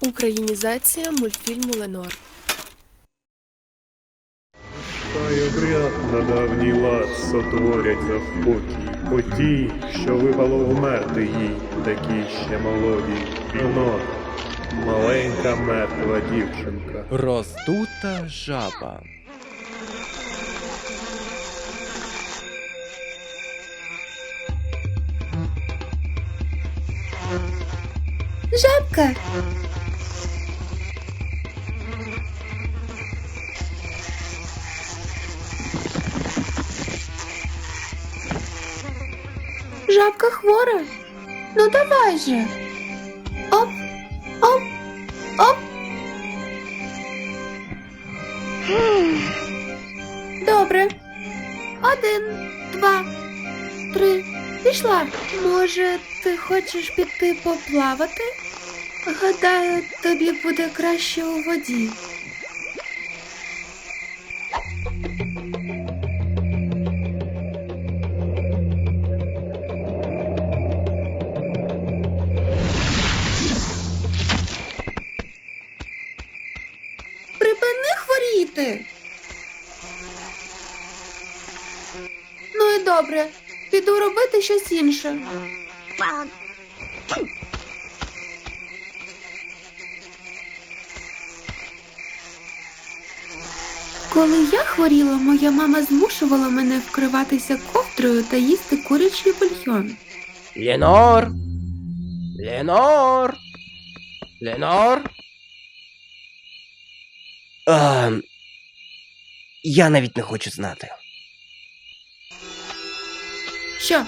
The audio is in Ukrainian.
Українізація мультфільму Ленор. Хай обряд на давній лад сотворять за спокій. По тій, що випало вмерти їй, такій ще молодій. Юнор, маленька мертва дівчинка. Роздута жаба. Жабка. Жабка хвора. Ну давай же. Оп, оп, оп. Добре. Один, два, три. Пішла. Може, ти хочеш піти поплавати? Гадаю, тобі буде краще у воді. Хворіти. Ну і добре, піду робити щось інше. Коли я хворіла, моя мама змушувала мене вкриватися ковдрою та їсти курячий бульйон. Ленор. Ленор. Ленор. А, я навіть не хочу знати. Що,